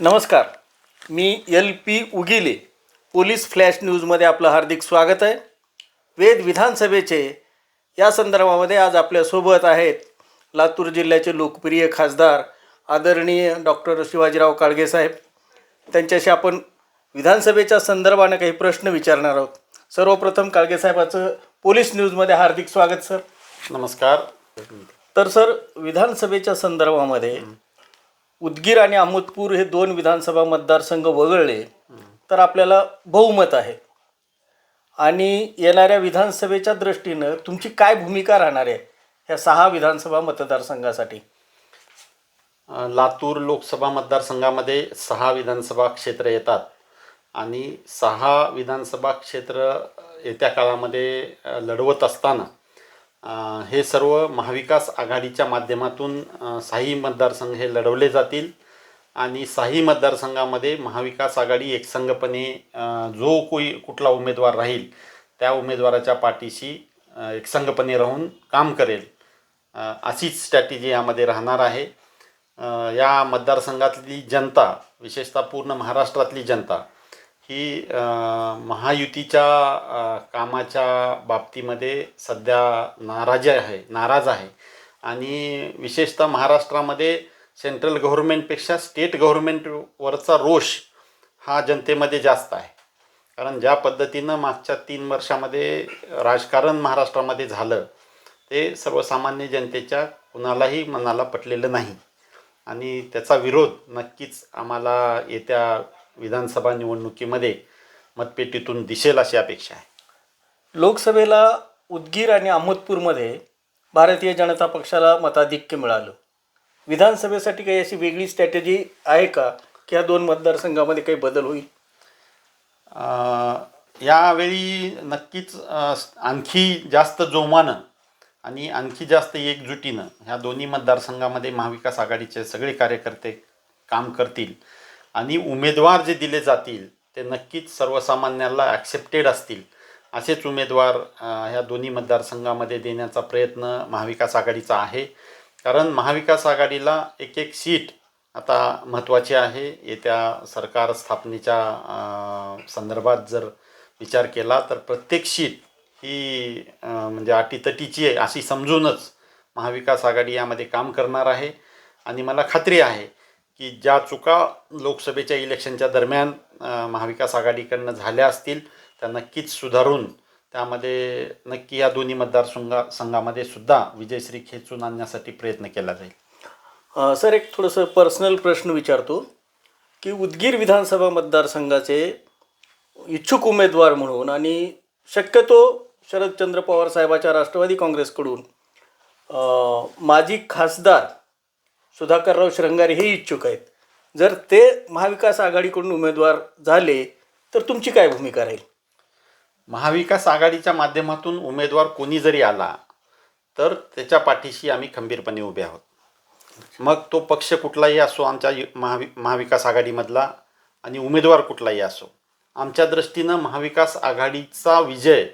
नमस्कार. मी L P Ugile police flash न्यूजमध्ये आपलं हार्दिक स्वागत आहे. वेद विधानसभेचे या संदर्भामध्ये आज आपल्यासोबत आहेत लातूर जिल्ह्याचे लोकप्रिय खासदार आदरणीय डॉक्टर शिवाजीराव काळगे साहेब. त्यांच्याशी आपण विधानसभेच्या संदर्भानं काही प्रश्न विचारणार आहोत. सर्वप्रथम काळगे साहेबाचं पोलीस न्यूजमध्ये हार्दिक स्वागत सर. नमस्कार. तर सर विधानसभेच्या संदर्भामध्ये उदगीर आणि अहमदपूर हे दोन विधानसभा मतदारसंघ वगळले तर आपल्याला बहुमत आहे. आणि येणाऱ्या विधानसभेच्या दृष्टीनं तुमची काय भूमिका राहणार आहे ह्या सहा विधानसभा मतदारसंघासाठी? लातूर लोकसभा मतदारसंघामध्ये सहा विधानसभा क्षेत्र येतात आणि सहा विधानसभा क्षेत्र येत्या काळामध्ये लढवत असताना हे सर्व महाविकास आघाडीच्या माध्यमातून साही मतदारसंघ हे लढवले जातील. आणि साही मतदारसंघामध्ये महाविकास आघाडी एकसंघपणे जो कोई कुठला उमेदवार राहील त्या उमेदवाराच्या पाठीशी एकसंघपणे राहून काम करेल. अशीच स्ट्रॅटेजी यामध्ये राहणार आहे. या मतदारसंघातली जनता विशेषतः पूर्ण महाराष्ट्रातली जनता ही महायुतीच्या कामाच्या बाबतीमध्ये सध्या नाराज आहे नाराज आहे. आणि विशेषतः महाराष्ट्रामध्ये सेंट्रल गव्हर्मेंटपेक्षा स्टेट गव्हर्मेंटवरचा रोष हा जनतेमध्ये जास्त आहे. कारण ज्या पद्धतीनं मागच्या तीन वर्षामध्ये राजकारण महाराष्ट्रामध्ये झालं ते सर्वसामान्य जनतेच्या कुणालाही मनाला पटलेलं नाही. आणि त्याचा विरोध नक्कीच आम्हाला येत्या विधानसभा निवडणुकीमध्ये मतपेटीतून दिसेल अशी अपेक्षा आहे. लोकसभेला उदगीर आणि अहमदपूरमध्ये भारतीय जनता पक्षाला मताधिक्य मिळालं. विधानसभेसाठी काही अशी वेगळी स्ट्रॅटेजी आहे का? की ह्या दोन मतदारसंघामध्ये काही बदल होईल? यावेळी नक्कीच आणखी जास्त जोमानं आणि आणखी जास्त एकजुटीनं ह्या दोन्ही मतदारसंघामध्ये महाविकास आघाडीचे सगळे कार्यकर्ते काम करतील. आणि उमेदवार जे दिले जातील ते नक्कीच सर्वसामान्याला ॲक्सेप्टेड असतील. असेच उमेदवार ह्या दोन्ही मतदारसंघामध्ये देण्याचा प्रयत्न महाविकास आघाडीचा आहे. कारण महाविकास आघाडीला एक एक सीट आता महत्त्वाची आहे. येत्या सरकार स्थापनेच्या संदर्भात जर विचार केला तर प्रत्येक सीट ही म्हणजे अटीतटीची आहे अशी समजूनच महाविकास आघाडी यामध्ये काम करणार आहे. आणि मला खात्री आहे की ज्या चुका लोकसभेच्या इलेक्शनच्या दरम्यान महाविकास आघाडीकडनं झाल्या असतील त्या नक्कीच सुधारून त्यामध्ये नक्की या दोन्ही मतदारसंघा संघामध्ये सुद्धा विजयश्री खेचून आणण्यासाठी प्रयत्न केला जाईल. सर एक थोडंसं पर्सनल प्रश्न विचारतो की उदगीर विधानसभा मतदारसंघाचे इच्छुक उमेदवार म्हणून आणि शक्यतो शरदचंद्र पवार साहेबाच्या राष्ट्रवादी काँग्रेसकडून माजी खासदार सुधाकरराव श्रंगारे हे इच्छुक आहेत. जर ते महाविकास आघाडीकडून उमेदवार झाले तर तुमची काय भूमिका राहील? महाविकास आघाडीच्या माध्यमातून उमेदवार कोणी जरी आला तर त्याच्या पाठीशी आम्ही खंबीरपणे उभे आहोत. मग तो पक्ष कुठलाही असो आमच्या यु- महावि महाविकास आघाडीमधला आणि उमेदवार कुठलाही असो आमच्या दृष्टीनं महाविकास आघाडीचा विजय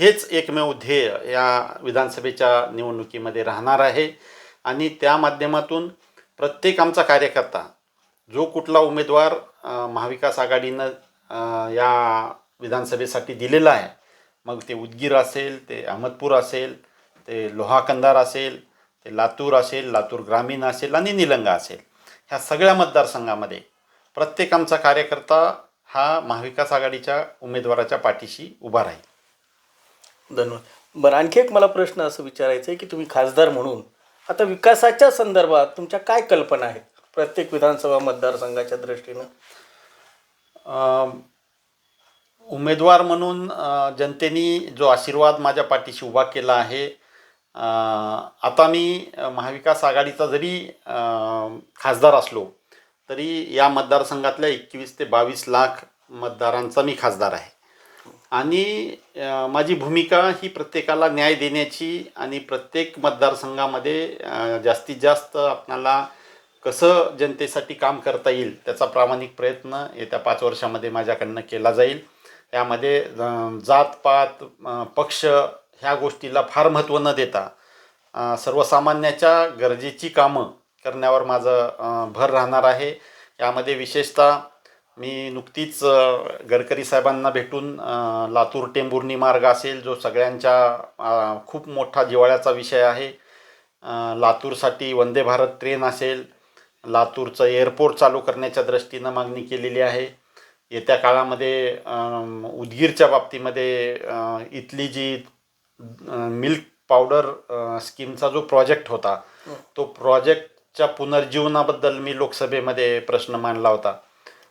हेच एकमेव ध्येय या विधानसभेच्या निवडणुकीमध्ये राहणार आहे. आणि त्या माध्यमातून प्रत्येक आमचा कार्यकर्ता जो कुठला उमेदवार महाविकास आघाडीनं या विधानसभेसाठी दिलेला आहे मग ते उदगीर असेल ते अहमदपूर असेल ते लोहा कंधार असेल ते लातूर असेल लातूर ग्रामीण असेल आणि निलंगा असेल ह्या सगळ्या मतदारसंघामध्ये प्रत्येक आमचा कार्यकर्ता हा महाविकास आघाडीच्या उमेदवाराच्या पाठीशी उभा राहील. धन्यवाद. बरं आणखी एक मला प्रश्न असं विचारायचं आहे की तुम्ही खासदार म्हणून आता विकासाच्या संदर्भात तुमच्या काय कल्पना आहेत प्रत्येक विधानसभा मतदारसंघाच्या दृष्टीनं? उमेदवार म्हणून जनतेनी जो आशीर्वाद माझ्या पाठीशी उभा केला आहे आता मी महाविकास आघाडीचा जरी खासदार असलो तरी या मतदारसंघातल्या एकवीस ते बावीस लाख मतदारांचा मी खासदार आहे. आणि माझी भूमिका ही प्रत्येकाला न्याय देण्याची आणि प्रत्येक मतदारसंघामध्ये जास्तीत जास्त आपणाला कसं जनतेसाठी काम करता येईल त्याचा प्रामाणिक प्रयत्न येत्या पाच वर्षामध्ये माझ्याकडनं केला जाईल. यामध्ये जातपात पक्ष ह्या गोष्टीला फार महत्त्व न देता सर्वसामान्याच्या गरजेची कामं करण्यावर माझं भर राहणार आहे. यामध्ये विशेषतः मी नुकतीच गडकरी साहेबांना भेटून लातूर टेंभुर्णी मार्ग असेल जो सगळ्यांच्या खूप मोठा जिव्हाळ्याचा विषय आहे. लातूरसाठी वंदे भारत ट्रेन असेल. लातूरचं एअरपोर्ट चालू करण्याच्या दृष्टीनं मागणी केलेली आहे. येत्या काळामध्ये उदगीरच्या बाबतीमध्ये इथली जी मिल्क पावडर स्कीमचा जो प्रोजेक्ट होता तो प्रोजेक्टच्या पुनर्जीवनाबद्दल मी लोकसभेमध्ये प्रश्न मांडला होता.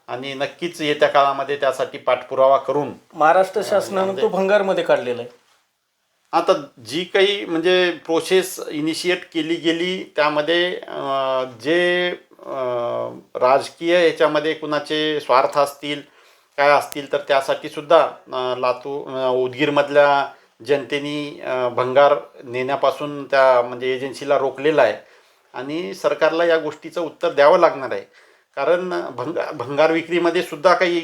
आणि नक्कीच येत्या काळामध्ये त्यासाठी पाठपुरावा करून महाराष्ट्र शासनानं तो भंगारमध्ये काढलेला आहे. आता जी काही म्हणजे प्रोसेस इनिशिएट केली गेली त्यामध्ये जे राजकीय ह्याच्यामध्ये कुणाचे स्वार्थ असतील काय असतील तर त्यासाठी सुद्धा लातूर अं, उदगीरमधल्या जनतेनी भंगार नेण्यापासून त्या म्हणजे एजन्सीला रोखलेलं आहे. आणि सरकारला या गोष्टीचं उत्तर द्यावं लागणार आहे. कारण भंगा भंगार विक्रीमध्ये सुद्धा काही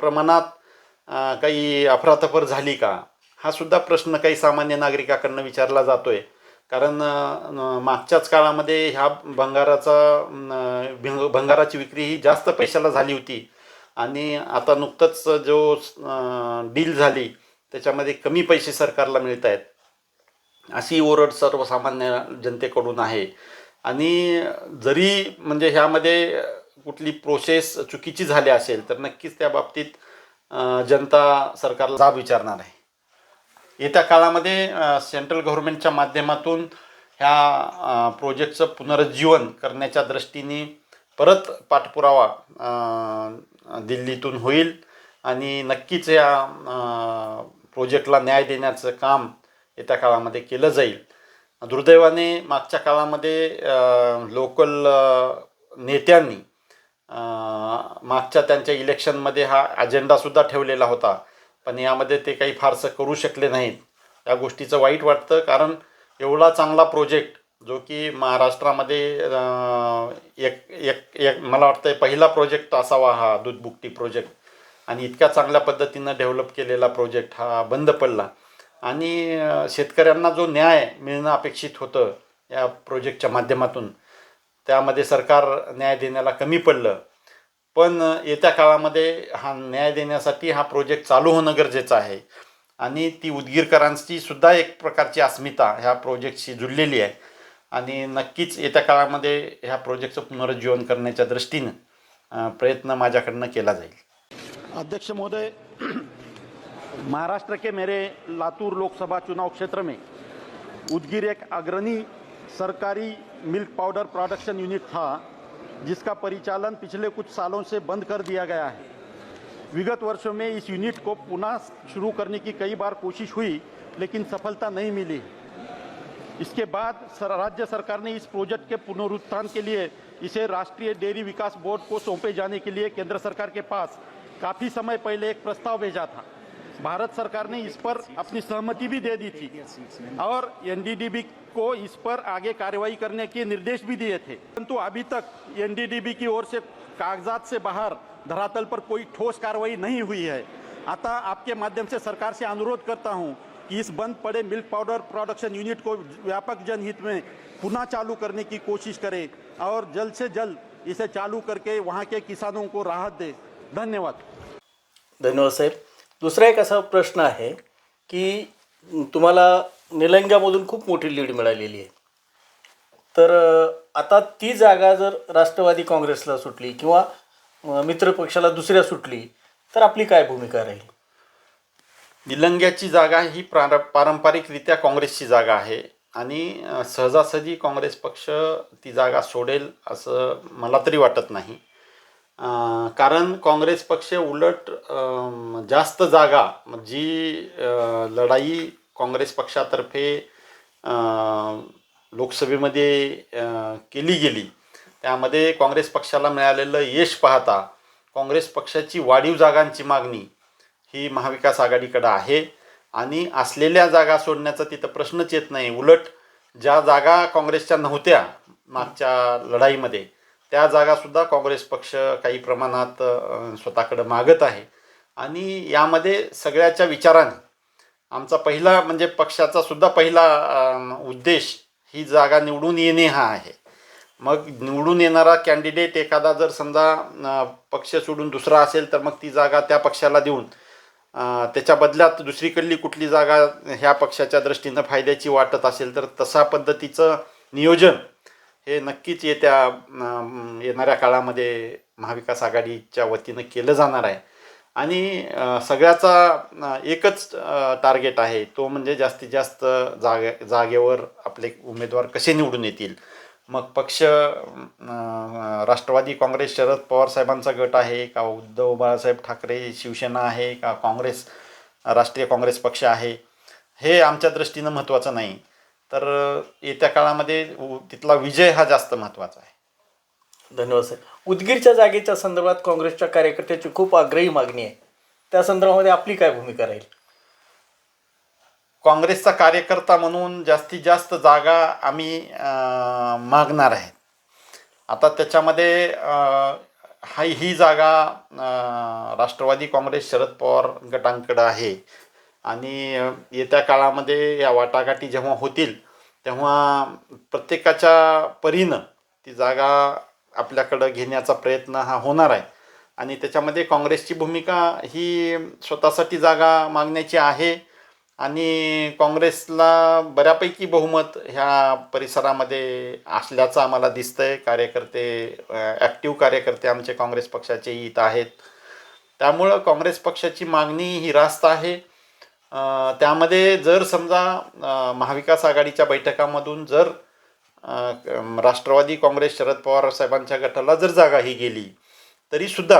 प्रमाणात काही अफरातफर झाली का? हा सुद्धा प्रश्न काही सामान्य नागरिकाकडनं विचारला जातो आहे कारण मागच्याच काळामध्ये ह्या भंगाराचा भिंग भंगाराची विक्री ही जास्त पैशाला झाली होती. आणि आता नुकतंच जो डील झाली त्याच्यामध्ये कमी पैसे सरकारला मिळत आहेत. अशी ओरड सर्वसामान्य जनतेकडून आहे. आणि जरी म्हणजे ह्यामध्ये कुठली प्रोसेस चुकीची झाली असेल तर नक्कीच त्या बाबतीत जनता सरकारला जाब विचारणार आहे. येत्या काळामध्ये सेंट्रल गव्हर्नमेंटच्या माध्यमातून ह्या प्रोजेक्टचं पुनरुज्जीवन करण्याच्या दृष्टीने परत पाठपुरावा दिल्लीतून होईल आणि नक्कीच या प्रोजेक्टला न्याय देण्याचं काम येत्या काळामध्ये केलं जाईल. दुर्दैवाने मागच्या काळामध्ये लोकल नेत्यांनी मागच्या त्यांच्या इलेक्शनमध्ये हा अजेंडासुद्धा ठेवलेला होता. पण यामध्ये ते काही फारसं करू शकले नाहीत. या गोष्टीचं वाईट वाटतं कारण एवढा चांगला प्रोजेक्ट जो की महाराष्ट्रामध्ये एक एक एक मला वाटतं पहिला प्रोजेक्ट असावा हा दूध बुकटी प्रोजेक्ट आणि इतक्या चांगल्या पद्धतीनं डेव्हलप केलेला प्रोजेक्ट हा बंद पडला. आणि शेतकऱ्यांना जो न्याय मिळणं अपेक्षित होतं या प्रोजेक्टच्या माध्यमातून त्यामध्ये सरकार न्याय देण्याला कमी पडलं. पण येत्या काळामध्ये हा न्याय देण्यासाठी हा प्रोजेक्ट चालू होणं गरजेचं आहे. आणि ती उदगीरकरांची सुद्धा एक प्रकारची अस्मिता ह्या प्रोजेक्टशी जुळलेली आहे. आणि नक्कीच येत्या काळामध्ये ह्या प्रोजेक्टचं पुनरुज्जीवन करण्याच्या दृष्टीनं प्रयत्न माझ्याकडनं केला जाईल. अध्यक्ष महोदय महाराष्ट्र के मेरे लातूर लोकसभा चुनाव क्षेत्र में उदगीर एक अग्रणी सरकारी मिल्क पाउडर प्रोडक्शन यूनिट था, जिसका परिचालन पिछले कुछ सालों से बंद कर दिया गया है। विगत वर्षों में इस यूनिट को पुनः शुरू करने की कई बार कोशिश हुई, लेकिन सफलता नहीं मिली। इसके बाद राज्य सरकार ने इस प्रोजेक्ट के पुनरुत्थान के लिए इसे राष्ट्रीय डेयरी विकास बोर्ड को सौंपे जाने के लिए केंद्र सरकार के पास काफ़ी समय पहले एक प्रस्ताव भेजा था। भारत सरकार ने इस पर अपनी सहमति भी दे दी थी। और एनडीडीबी को इस पर आगे कार्रवाई करने के निर्देश भी दिए थे। परंतु अभी तक एनडीडीबी की ओर से कागजात से बाहर धरातल पर कोई ठोस कार्रवाई नहीं हुई है। अतः आपके माध्यम से सरकार से अनुरोध करता हूँ कि इस बंद पड़े मिल्क पाउडर प्रोडक्शन यूनिट को व्यापक जनहित में पुनः चालू करने की कोशिश करें और जल्द से जल्द इसे चालू करके वहाँ के किसानों को राहत दे। धन्यवाद। धन्यवाद, साहेब। दुसरा एक असा प्रश्न आहे की तुम्हाला निलंग्यामधून खूप मोठी लीड मिळालेली आहे. तर आता ती जागा जर राष्ट्रवादी काँग्रेसला सुटली किंवा मित्रपक्षाला दुसऱ्या सुटली तर आपली काय भूमिका राहील? निलंग्याची जागा ही प्रार पारंपरिकरित्या काँग्रेसची जागा आहे आणि सहजासहजी काँग्रेस पक्ष ती जागा सोडेल असं मला तरी वाटत नाही. कारण काँग्रेस पक्ष उलट जास्त जागा जी लढाई काँग्रेस पक्षातर्फे लोकसभेमध्ये केली गेली. त्यामध्ये काँग्रेस पक्षाला मिळालेलं यश पाहता काँग्रेस पक्षाची वाढीव जागांची मागणी ही महाविकास आघाडीकडं आहे. आणि असलेल्या जागा सोडण्याचा तिथं प्रश्नच येत नाही. उलट ज्या जागा काँग्रेसच्या नव्हत्या मागच्या लढाईमध्ये त्या जागासुद्धा काँग्रेस पक्ष काही प्रमाणात स्वतःकडं मागत आहे. आणि यामध्ये सगळ्याच्या विचाराने आमचा पहिला म्हणजे पक्षाचा सुद्धा पहिला उद्देश ही जागा निवडून येणे हा आहे. मग निवडून येणारा कॅन्डिडेट एखादा जर समजा पक्ष सोडून दुसरा असेल तर मग ती जागा त्या पक्षाला देऊन त्याच्या बदल्यात दुसरीकडली कुठली जागा ह्या पक्षाच्या दृष्टीनं फायद्याची वाटत असेल तर तसा पद्धतीचं नियोजन हे नक्कीच येत्या येणाऱ्या काळामध्ये महाविकास आघाडीच्या वतीनं केलं जाणार आहे. आणि सगळ्याचा एकच टार्गेट आहे. तो म्हणजे जास्तीत जास्त जागे जागेवर आपले उमेदवार कसे निवडून येतील? मग पक्ष राष्ट्रवादी काँग्रेस शरद पवार साहेबांचा गट आहे का? उद्धव बाळासाहेब ठाकरे शिवसेना आहे का? काँग्रेस राष्ट्रीय काँग्रेस पक्ष आहे? हे आमच्या दृष्टीनं महत्त्वाचं नाही. तर येत्या काळामध्ये तिथला विजय हा जास्त महत्त्वाचा आहे. धन्यवाद साहेब उदगीरच्या जागेच्या संदर्भात काँग्रेसच्या कार्यकर्त्याची खूप आग्रही मागणी आहे. त्या संदर्भामध्ये आपली काय भूमिका राहील? काँग्रेसचा कार्यकर्ता म्हणून जास्तीत जास्त जागा आम्ही मागणार आहेत आता त्याच्यामध्ये हा ही जागा राष्ट्रवादी काँग्रेस शरद पवार गटांकडं आहे. आणि येत्या काळामध्ये या वाटाघाटी जेव्हा होतील तेव्हा प्रत्येकाच्या परीनं ती जागा आपल्याकडं घेण्याचा प्रयत्न हा होणार आहे. आणि त्याच्यामध्ये काँग्रेसची भूमिका ही स्वतःसाठी जागा मागण्याची आहे आणि काँग्रेसला बऱ्यापैकी बहुमत ह्या परिसरामध्ये असल्याचं आम्हाला दिसतं आहे कार्यकर्ते ॲक्टिव्ह कार्यकर्ते आमचे काँग्रेस पक्षाचे इथं आहेत. त्यामुळं काँग्रेस पक्षाची मागणी ही रास्त आहे. त्यामध्ये जर समजा महाविकास आघाडीच्या बैठकामधून जर राष्ट्रवादी काँग्रेस शरद पवार साहेबांच्या गटाला जर जागा ही गेली तरीसुद्धा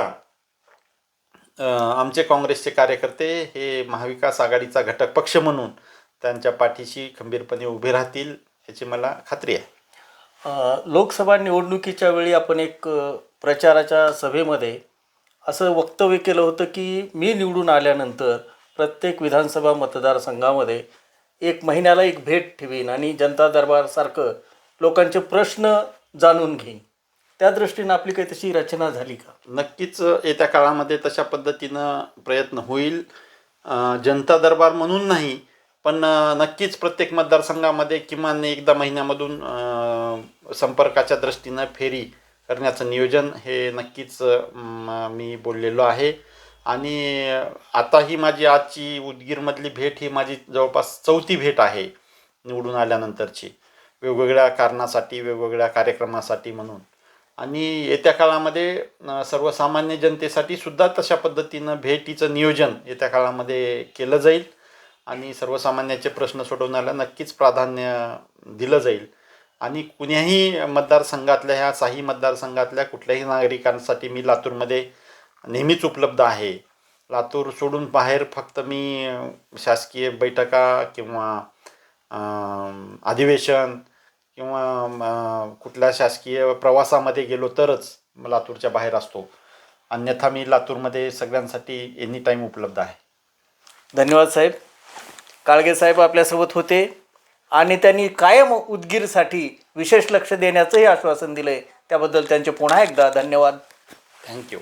आमचे काँग्रेसचे कार्यकर्ते हे महाविकास आघाडीचा घटक पक्ष म्हणून त्यांच्या पाठीशी खंबीरपणे उभे राहतील याची मला खात्री आहे. लोकसभा निवडणुकीच्या वेळी आपण एक प्रचाराच्या सभेमध्ये असं वक्तव्य केलं होतं की मी निवडून आल्यानंतर प्रत्येक विधानसभा मतदारसंघामध्ये एक महिन्याला एक भेट ठेवीन आणि जनता दरबारसारखं लोकांचे प्रश्न जाणून घेईन. त्या दृष्टीनं आपली काही तशी रचना झाली का? नक्कीच येत्या काळामध्ये तशा पद्धतीनं प्रयत्न होईल. जनता दरबार म्हणून नाही पण नक्कीच प्रत्येक मतदारसंघामध्ये किमान एकदा महिन्यामधून संपर्काच्या दृष्टीनं फेरी करण्याचं नियोजन हे नक्कीच मी बोललेलो आहे. आणि आता ही माझी आजची उदगीरमधली भेट ही माझी जवळपास चौथी भेट आहे निवडून आल्यानंतरची. वेगवेगळ्या कारणासाठी वेगवेगळ्या कार्यक्रमासाठी म्हणून. आणि येत्या काळामध्ये सर्वसामान्य जनतेसाठी सुद्धा तशा पद्धतीनं भेटीचं नियोजन येत्या काळामध्ये केलं जाईल आणि सर्वसामान्याचे प्रश्न सोडवण्याला नक्कीच प्राधान्य दिलं जाईल. आणि कुण्याही मतदारसंघातल्या ह्या साही मतदारसंघातल्या कुठल्याही नागरिकांसाठी मी लातूरमध्ये नेहमीच उपलब्ध आहे. लातूर सोडून बाहेर फक्त मी शासकीय बैठका किंवा अधिवेशन किंवा कुठल्या शासकीय प्रवासामध्ये गेलो तरच म लातूरच्या बाहेर असतो. अन्यथा मी लातूरमध्ये सगळ्यांसाठी एनी टाईम उपलब्ध आहे. धन्यवाद साहेब. काळगे साहेब आपल्यासोबत होते आणि त्यांनी कायम उदगीरसाठी विशेष लक्ष देण्याचंही आश्वासन दिलं आहे त्याबद्दल त्यांचे पुन्हा एकदा धन्यवाद. थँक्यू